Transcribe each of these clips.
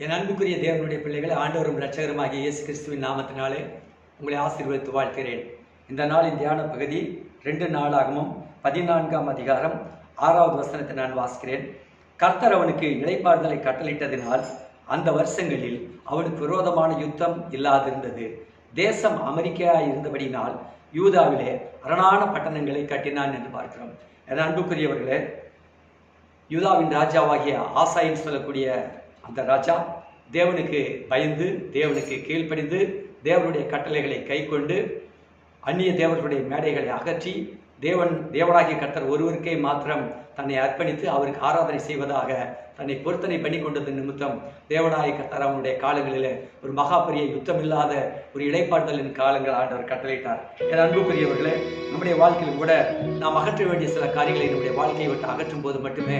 என் அன்புக்குரிய தேவனுடைய பிள்ளைகளை ஆண்டவரும் இரட்சகருமாகிய இயேசு கிறிஸ்துவின் நாமத்தினாலே உங்களை ஆசீர்வதித்து வாழ்க்கிறேன் இந்த நாளின் தியான பகுதி ரெண்டு நாளாகவும் பதினான்காம் அதிகாரம் ஆறாவது வசனத்தை நான் வாசிக்கிறேன். கர்த்தர் அவனுக்கு இளைப்பாறுதலை கட்டளிட்டதினால் அந்த வருஷங்களில் அவனுக்கு விரோதமான யுத்தம் இல்லாதிருந்தது. தேசம் அமெரிக்கா இருந்தபடினால் யூதாவிலே அரணான பட்டணங்களை கட்டினான் என்று பார்க்கிறோம். என் அன்புக்குரியவர்களே யூதாவின் ராஜாவாகிய ஆசாயின் சொல்லக்கூடிய அந்த ராஜா தேவனுக்கு பயந்து தேவனுக்கு கீழ்ப்படிந்து தேவனுடைய கட்டளைகளை கைக்கொண்டு அந்நிய தேவர்களுடைய மேடைகளை அகற்றி தேவன் தேவனாகிய கர்த்தர் ஒருவருக்கே மாத்திரம் தன்னை அர்ப்பணித்து அவருக்கு ஆராதனை செய்வதாக தன்னை பொருத்தனை பண்ணி கொண்டது நிமித்தம் தேவனாய கர்த்தர் அவனுடைய காலங்களில் ஒரு மகா பெரிய யுத்தம் இல்லாத ஒரு இடைப்பாட்டலின் காலங்கள் ஆண்டவர் கட்டளையிட்டார். என் அன்புக்குரியவர்களே நம்முடைய வாழ்க்கையில் கூட நாம் அகற்ற வேண்டிய சில காரியங்களை நம்முடைய வாழ்க்கையை விட்டு அகற்றும் போது மட்டுமே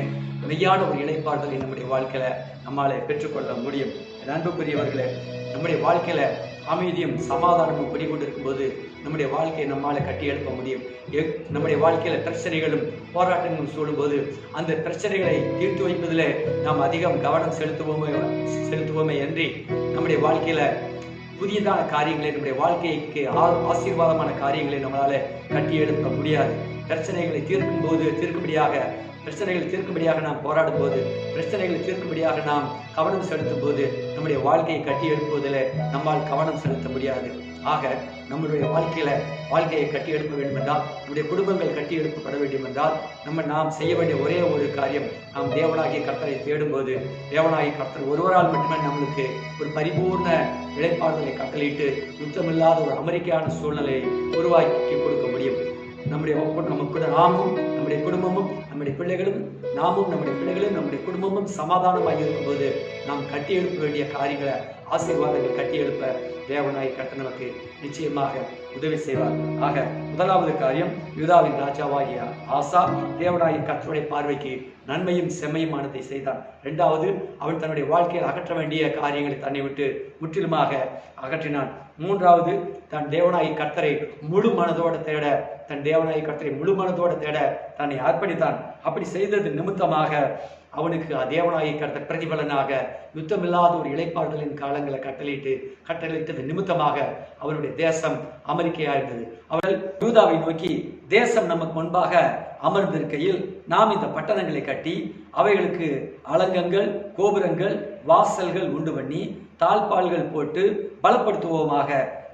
மெய்யான ஒரு இடைப்பாடுதலை நம்முடைய வாழ்க்கையில நம்மால பெற்றுக்கொள்ள முடியும். அன்புக்குரியவர்களே நம்முடைய வாழ்க்கையில அமைதியும் சமாதானமும் குடிகொண்டிருக்கும் போது நம்முடைய வாழ்க்கையை நம்மால் கட்டி எழுப்ப முடியும் நம்முடைய வாழ்க்கையில பிரச்சனைகளும் போராட்டங்களும் சூழும்போது அந்த பிரச்சனைகளை தீர்த்து வைப்பதில் நாம் அதிகம் கவனம் செலுத்துவோமே செலுத்துவோமே அன்றி நம்முடைய வாழ்க்கையில புதியதான காரியங்களை நம்முடைய வாழ்க்கைக்கு ஆ- ஆசீர்வாதமான காரியங்களை நம்மளால கட்டி எழுப்ப முடியாது. பிரச்சனைகளை தீர்க்கும் போது தீர்க்கும்படியாக பிரச்சனைகளை தீர்க்கும்படியாக நாம் போராடும் போது பிரச்சனைகளை தீர்க்கும்படியாக நாம் கவனம் செலுத்தும் போது நம்முடைய வாழ்க்கையை கட்டி எழுப்புவதில் நம்மால் கவனம் செலுத்த முடியாது. ஆக நம்மளுடைய வாழ்க்கையில வாழ்க்கையை கட்டி எழுப்ப வேண்டும் என்றால் நம்முடைய குடும்பங்கள் கட்டி எழுப்பப்பட வேண்டும் என்றால் நம்ம நாம் செய்ய வேண்டிய ஒரே ஒரு காரியம் நாம் தேவனாகிய கர்த்தரை தேடும்போது தேவனாகிய கர்த்தர் ஒருவரால் மட்டுமே நம்மளுக்கு ஒரு பரிபூர்ண நிலைப்பாடுகளை கட்டளையிட்டு யுத்தமில்லாத ஒரு அமெரிக்கான சூழ்நிலையை உருவாக்கி கொடுக்க முடியும். நம்முடைய ஒவ்வொரு- நாமும் நம்முடைய குடும்பமும் நம்முடைய பிள்ளைகளும் நாமும் நம்முடைய பிள்ளைகளும் நம்முடைய குடும்பமும் சமாதானமாக இருக்கும்போது நாம் கட்டி எழுப்ப வேண்டிய காரியங்களை ஆசீர்வாதங்கள் கட்டி எழுப்ப தேவனாய் கர்த்தர் நமக்கு நிச்சயமாக உதவி செய்வார். ஆக முதலாவது காரியம் யூதாவின் ராஜாவாகிய ஆசா தேவனாய் கற்றுடைய பார்வைக்கு நன்மையும் செம்மையுமானதை செய்தான். இரண்டாவது அவன் தன்னுடைய வாழ்க்கையில் அகற்ற வேண்டிய காரியங்களை தன்னை விட்டு முற்றிலுமாக அகற்றினான். மூன்றாவது தன் தேவனாய் கர்த்தரை முழு மனதோடு தேட தன் தேவனாய் கர்த்தரை முழு மனதோடு தேட தன்னை அர்ப்பணித்தான். அப்படி செய்தது நிமித்தமாக அவனுக்கு தேவனாயை கர்த்தர் பிரதிபலனாக யுத்தமில்லாத ஒரு இளைப்பாறுதலின் காலங்களை கட்டளையிட்டு கட்டளையிட்டது நிமித்தமாக அவனுடைய தேசம் அமெரிக்கையா இருந்தது அவள் யூதாவை நோக்கி தேசம் நமக்கு முன்பாக அமர்ந்திருக்கையில் நாம் இந்த பட்டணங்களை கட்டி அவைகளுக்கு அலங்கங்கள் கோபுரங்கள் வாசல்கள் உண்டு பண்ணி தாழ்பால்கள் போட்டு பலப்படுத்துவோமாக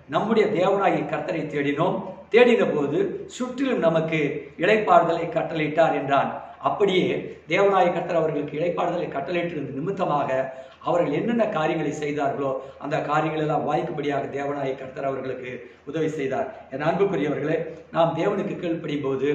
நம்முடைய தேவனாகிய கர்த்தரை தேடினோம். தேடின போது சுற்றிலும் நமக்கு இளைப்பாறுதலை கட்டளையிட்டார் என்றான். அப்படியே தேவநாய கர்த்தர் அவர்களுக்கு இடைப்பாடுதலை கட்டளையிட்டிருந்த நிமித்தமாக அவர்கள் என்னென்ன காரியங்களை செய்தார்களோ அந்த காரியங்கள் எல்லாம் வாய்க்கும்படியாக தேவனாய கர்த்தர் அவர்களுக்கு உதவி செய்தார். என் அன்புக்குரியவர்களே நாம் தேவனுக்கு கீழ்ப்படியும் போது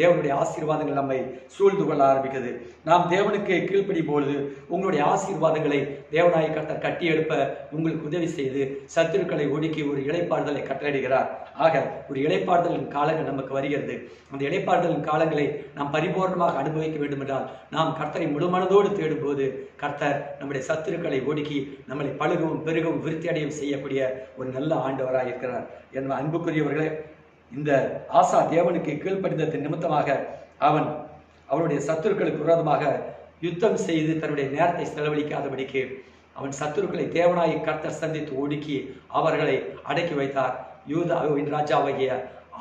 தேவனுடைய ஆசீர்வாதங்கள் நம்மை சூழ்ந்து கொள்ள ஆரம்பிக்கிறது நாம் தேவனுக்கு கீழ்ப்படியும் பொழுது உங்களுடைய ஆசீர்வாதங்களை தேவனாய கர்த்தர் கட்டி எழுப்ப உங்களுக்கு உதவி செய்து சத்துருக்களை ஒடுக்கி ஒரு இளைப்பாறுதலை கட்டளையிடுகிறார். ஆக ஒரு இளைப்பாறுதலின் காலங்கள் நமக்கு வருகிறது. அந்த இளைப்பாறுதலின் காலங்களை நாம் பரிபூர்ணமாக அனுபவிக்க வேண்டும் என்றால் நாம் கர்த்தரை முழுமனதோடு தேடும்போது கர்த்தர் நம்முடைய சத்துருக்களை ஒடுக்கி நம்மளை பழுகவும் பெருகவும் விருத்தியடையும் செய்யக்கூடிய ஒரு நல்ல ஆண்டவராக இருக்கிறார். என் அன்புக்குரியவர்களே இந்த ஆசா தேவனுக்கு கீழ்ப்படிந்தது நிமித்தமாக அவன் அவனுடைய சத்துருக்களுக்கு விரோதமாக யுத்தம் செய்து தன்னுடைய நேரத்தை செலவழிக்காதபடிக்கு அவன் சத்துருக்களை தேவனாய் கர்த்தர் சந்தித்து ஒடுக்கி அவர்களை அடக்கி வைத்தார். யூதாவின் ராஜாவாகிய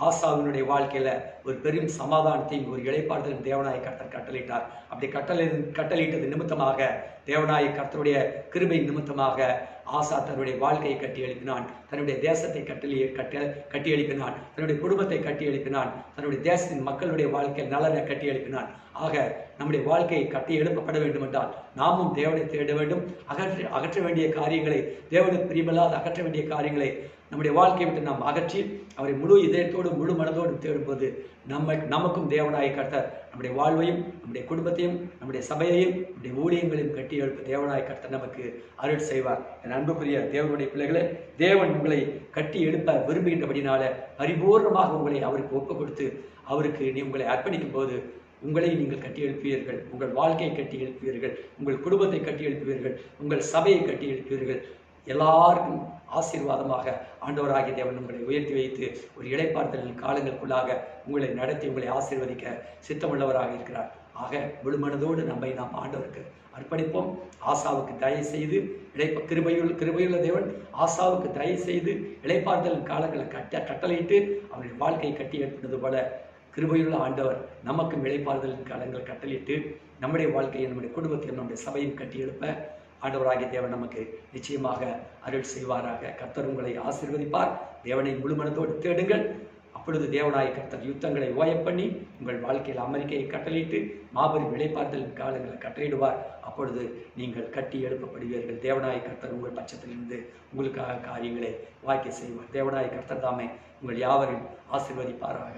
ஆசாவினுடைய வாழ்க்கையில ஒரு பெரும் சமாதானத்தையும் ஒரு இழைப்பாடுதலும் தேவநாய கர்த்தர் கட்டளிட்டார் அப்படி கட்டளை கட்டளையிட்டது நிமித்தமாக தேவநாய கர்த்தருடைய கிருபை நிமித்தமாக ஆசா தன்னுடைய வாழ்க்கையை கட்டி எழுப்பினான். தன்னுடைய தேசத்தை கட்டளி கட்ட கட்டி எழுப்பினான். தன்னுடைய குடும்பத்தை கட்டி எழுப்பினான். தன்னுடைய தேசத்தின் மக்களுடைய வாழ்க்கை நலனை கட்டி எழுப்பினான். ஆக நம்முடைய வாழ்க்கையை கட்டி எழுப்பப்பட வேண்டும் என்றால் நாமும் தேவனை தேட வேண்டும். அகற்ற அகற்ற வேண்டிய காரியங்களை தேவனுக்கு பிரியமில்லாத அகற்ற வேண்டிய காரியங்களை நம்முடைய வாழ்க்கையை விட்டு நாம் அகற்றி அவரை முழு இதயத்தோடு முழு மனதோடு தேடும்போது நம்ம நமக்கும் தேவனாய் கர்த்தர் நம்முடைய வாழ்வையும் நம்முடைய குடும்பத்தையும் நம்முடைய சபையையும் நம்முடைய ஊழியங்களையும் கட்டி எழுப்ப தேவனாய் கர்த்தர் நமக்கு அருள் செய்வார். என் அன்புக்குரிய தேவனுடைய பிள்ளைகளே தேவன் உங்களை கட்டி எழுப்ப விரும்புகின்றபடினால பரிபூர்ணமாக உங்களை அவருக்கு ஒப்பு கொடுத்து அவருக்கு நீ உங்களை அர்ப்பணிக்கும் போது உங்களை நீங்கள் கட்டி எழுப்புவீர்கள். உங்கள் வாழ்க்கையை கட்டி எழுப்புவீர்கள். உங்கள் குடும்பத்தை கட்டி எழுப்புவீர்கள். உங்கள் சபையை கட்டி எழுப்புவீர்கள். எல்லாருக்கும் ஆசீர்வாதமாக ஆண்டவராகிய தேவன் உங்களை உயர்த்தி வைத்து ஒரு இடைப்பார்த்தலின் காலங்களுக்குள்ளாக உங்களை நடத்தி உங்களை ஆசீர்வதிக்க சித்தமுள்ளவராக இருக்கிறார். ஆக முழுமனதோடு நம்மை நாம் ஆண்டவருக்கு அர்ப்பணிப்போம். ஆசாவுக்கு தயவு செய்து இடை கிருபையுள் கிருபையுள்ள தேவன் ஆசாவுக்கு தயவு செய்து இளைப்பாறுதல் காலங்களை கட்ட கட்டளையிட்டு அவருடைய வாழ்க்கையை கட்டி எழுப்பினது போல கிருபையுள்ள ஆண்டவர் நமக்கும் இளைப்பாறுதல் காலங்கள் கட்டளையிட்டு நம்முடைய வாழ்க்கையை நம்முடைய குடும்பத்தையும் நம்முடைய சபையும் கட்டி எழுப்ப ஆண்டவராகிய தேவன் நமக்கு நிச்சயமாக அருள் செய்வாராக. கர்த்தர் உங்களை ஆசிர்வதிப்பார். தேவனை முழுமனதோடு தேடுங்கள். அப்பொழுது தேவனாய கர்த்தர் யுத்தங்களை ஓயம் பண்ணி உங்கள் வாழ்க்கையில் அமெரிக்கையை கட்டளையிட்டு மாபெரும் விளைப்பாறுதல் காலங்களை கட்டளையிடுவார். அப்பொழுது நீங்கள் கட்டி எழுப்பப்படுவீர்கள். தேவனாய கர்த்தர் உங்கள் பட்சத்திலிருந்து உங்களுக்காக காரியங்களை வாய்க்க செய்வார். தேவனாய கர்த்தர் தாமே உங்கள் யாவரின் ஆசீர்வதிப்பாராக.